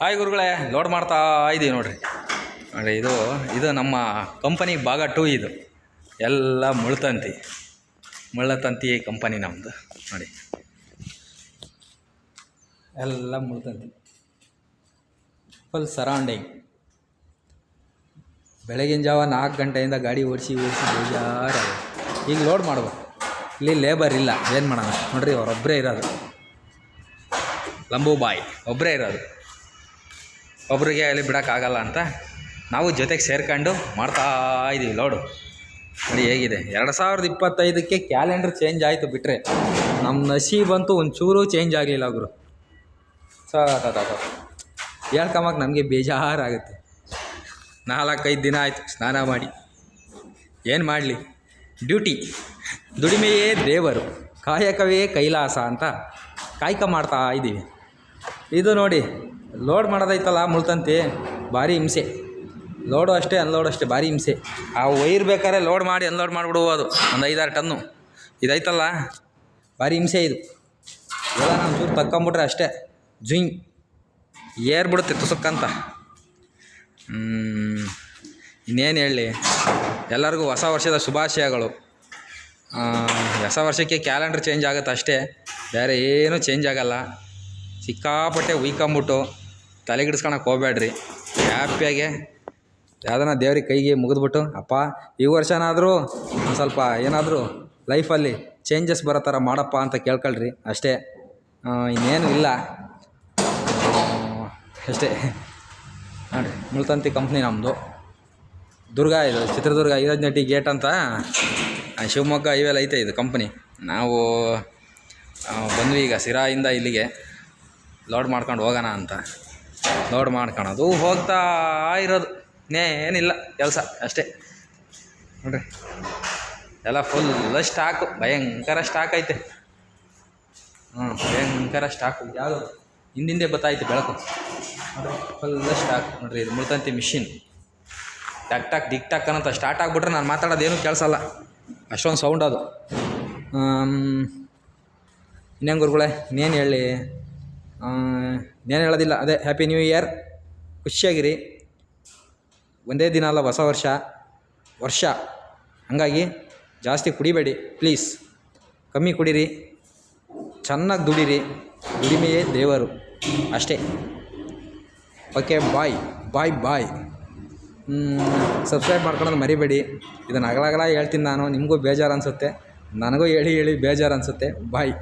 Hi ಗುರುಗಳೇ, load ಮಾಡ್ತಾ ಇದ್ದೀವಿ ನೋಡಿರಿ. ನೋಡಿ ಇದು ಇದು ನಮ್ಮ ಕಂಪನಿ ಭಾಗ ಟೂ ಇದು. ಎಲ್ಲ ಮುಳ್ತಂತಿ. ಮುಳ್ಳತಂತಿ ಕಂಪನಿ ನಮ್ಮದು ನೋಡಿ. ಎಲ್ಲ ಮುಳ್ತಂತಿ. ಫುಲ್ ಸರೌಂಡಿಂಗ್ ಬೆಳಗಿನ ಜಾವ ನಾಲ್ಕು ಗಂಟೆಯಿಂದ ಗಾಡಿ ಓಡಿಸಿ ಓಡಿಸಿ ಬೇಜಾರು ಈಗ ಲೋಡ್ ಮಾಡ್ಬೇಕು. ಇಲ್ಲಿ ಲೇಬರ್ ಇಲ್ಲ. ಏನು ಮಾಡೋಣ? ನೋಡ್ರಿ ಅವರೊಬ್ಬರೇ ಇರೋದು. ಲಂಬೂಬಾಯಿ ಒಬ್ಬರೇ ಇರೋದು. ಒಬ್ರಿಗೆ ಅಲ್ಲಿ ಬಿಡೋಕ್ಕಾಗಲ್ಲ ಅಂತ ನಾವು ಜೊತೆಗೆ ಸೇರ್ಕೊಂಡು ಮಾಡ್ತಾ ಇದ್ದೀವಿ ಲೋಡು. ನೋಡಿ ಹೇಗಿದೆ. ಎರಡು ಸಾವಿರದ ಇಪ್ಪತ್ತೈದಕ್ಕೆ ಕ್ಯಾಲೆಂಡರ್ ಚೇಂಜ್ ಆಯಿತು ಬಿಟ್ಟರೆ ನಮ್ಮ ನಸೀಬಂತೂ ಒಂಚೂರು ಚೇಂಜ್ ಆಗಲಿಲ್ಲ ಗುರು. ಸೊ ಹೇಳ್ಕೊಂಬಕ್ಕೆ ನಮಗೆ ಬೇಜಾರಾಗುತ್ತೆ. ನಾಲ್ಕೈದು ದಿನ ಆಯಿತು ಸ್ನಾನ ಮಾಡಿ. ಏನು ಮಾಡಲಿ? ಡ್ಯೂಟಿ. ದುಡಿಮೆಯೇ ದೇವರು. ಕಾಯಕವೇ ಕೈಲಾಸ ಅಂತ ಕಾಯಕ ಮಾಡ್ತಾ ಇದ್ದೀವಿ ಇದು ನೋಡಿ, ಲೋಡ್ ಮಾಡೋದೈತಲ್ಲ ಮುಳ್ತಂತಿ, ಭಾರಿ ಹಿಂಸೆ. ಲೋಡು ಅಷ್ಟೇ, ಅನ್ಲೋಡ್ ಅಷ್ಟೇ, ಭಾರಿ ಹಿಂಸೆ. ಆ ವೈರ್ ಬೇಕಾದ್ರೆ ಲೋಡ್ ಮಾಡಿ, ಅನ್ಲೋಡ್ ಮಾಡಿಬಿಡುವ ಅದು, ಒಂದು ಐದಾರು ಟನ್ನು. ಇದೈತಲ್ಲ, ಭಾರಿ ಹಿಂಸೆ ಇದು. ಎಲ್ಲ ನಾನು ಚೂರು ತಕ್ಕೊಂಬಿಟ್ರೆ ಅಷ್ಟೇ. ಜುಯಿಂಗ್ ಏರ್ಬಿಡುತ್ತೆ ತುಸುಕ್ಕಂತ. ಇನ್ನೇನು ಹೇಳಲಿ ಎಲ್ಲರಿಗೂ ಹೊಸ ವರ್ಷದ ಶುಭಾಶಯಗಳು. ಹೊಸ ವರ್ಷಕ್ಕೆ ಕ್ಯಾಲೆಂಡರ್ ಚೇಂಜ್ ಆಗುತ್ತೆ ಅಷ್ಟೇ. ಬೇರೆ ಏನೂ ಚೇಂಜ್ ಆಗಲ್ಲ. ಸಿಕ್ಕಾಪಟ್ಟೆ ಉಯ್ಕೊಂಬಿಟ್ಟು ತಲೆಗಿಡ್ಸ್ಕೊಳಕ್ಕೆ ಹೋಗ್ಬೇಡ್ರಿ. ಹ್ಯಾಪಿಯಾಗೆ ಯಾವ್ದನ ದೇವ್ರಿಗೆ ಕೈಗೆ ಮುಗಿದ್ಬಿಟ್ಟು, ಅಪ್ಪ, ಈ ವರ್ಷನಾದರೂ ಒಂದು ಸ್ವಲ್ಪ ಏನಾದರೂ ಲೈಫಲ್ಲಿ ಚೇಂಜಸ್ ಬರೋ ಥರ ಮಾಡಪ್ಪ ಅಂತ ಕೇಳ್ಕೊಳ್ರಿ. ಅಷ್ಟೇ ಇನ್ನೇನು ಇಲ್ಲ. ಅಷ್ಟೇ. ನೋಡಿ ಮುಳ್ತಂತಿ ಕಂಪ್ನಿ ನಮ್ಮದು ದುರ್ಗ ಇದು, ಚಿತ್ರದುರ್ಗ ನಟಿ ಗೇಟ್ ಅಂತ ಶಿವಮೊಗ್ಗ ಇವೆಲ್ಲ ಐತೆ ಇದು ಕಂಪ್ನಿ ನಾವು ಬಂದ್ವಿ ಈಗ ಸಿರಾಯಿಂದ ಇಲ್ಲಿಗೆ. ಲೋಡ್ ಮಾಡ್ಕೊಂಡು ಹೋಗೋಣ ಅಂತ. ಲೋಡ್ ಮಾಡ್ಕೊಳೋದು ಹೋಗ್ತಾ ಇರೋದು. ಏನಿಲ್ಲ, ಕೆಲಸ ಅಷ್ಟೇ. ನೋಡ್ರಿ, ಎಲ್ಲ ಫುಲ್ ಸ್ಟಾಕು ಭಯಂಕರ ಸ್ಟಾಕ್ ಐತೆ. ಹ್ಞೂ ಭಯಂಕರ ಸ್ಟಾಕು ಯಾವುದು? ಹಿಂದಿಂದೆ ಬತ್ತಾಯ್ತು ಬೆಳಕು. ಫುಲ್ ಸ್ಟಾಕ್ ನೋಡ್ರಿ, ಇದು ಮುಳ್ತಂತಿ ಮಿಷಿನ್ ಟಕ್ ಟಕ್, ಡಿಕ್ ಟಕ್ ಅನ್ನೋಂಥ ಸ್ಟಾರ್ಟ್ ಆಗಿಬಿಟ್ರೆ ನಾನು ಮಾತಾಡೋದೇನು ಅಲ್ಲ. ಅಷ್ಟೊಂದು ಸೌಂಡ್ ಅದು. ಇನ್ನೇನು ಗುರುಗಳೇ, ಇನ್ನೇನು ಹೇಳಿ? ಇನ್ನೇನು ಹೇಳೋದಿಲ್ಲ. ಅದೇ ಹ್ಯಾಪಿ ನ್ಯೂ ಇಯರ್ ಖುಷಿಯಾಗಿರಿ. ಒಂದೇ ದಿನ ಅಲ್ಲ, ಹೊಸ ವರ್ಷ. ವರ್ಷ. ಹಾಗಾಗಿ ಜಾಸ್ತಿ ಕುಡಿಬೇಡಿ ಪ್ಲೀಸ್ ಕಮ್ಮಿ ಕುಡೀರಿ. ಚೆನ್ನಾಗಿ ದುಡೀರಿ. ದುಡಿಮೆಯೇ ದೇವರು. ಅಷ್ಟೇ. ಓಕೆ ಬಾಯ್ ಬಾಯ್ ಬಾಯ್ ಸಬ್ಸ್ಕ್ರೈಬ್ ಮಾಡ್ಕೊಳೋದು ಮರಿಬೇಡಿ. ಇದನ್ನು ಅಗಲಾಗಲ ಹೇಳ್ತೀನಿ ನಾನು. ನಿಮಗೂ ಬೇಜಾರು ಅನಿಸುತ್ತೆ. ನನಗೂ ಹೇಳಿ ಹೇಳಿ ಬೇಜಾರು ಅನಿಸುತ್ತೆ. ಬಾಯ್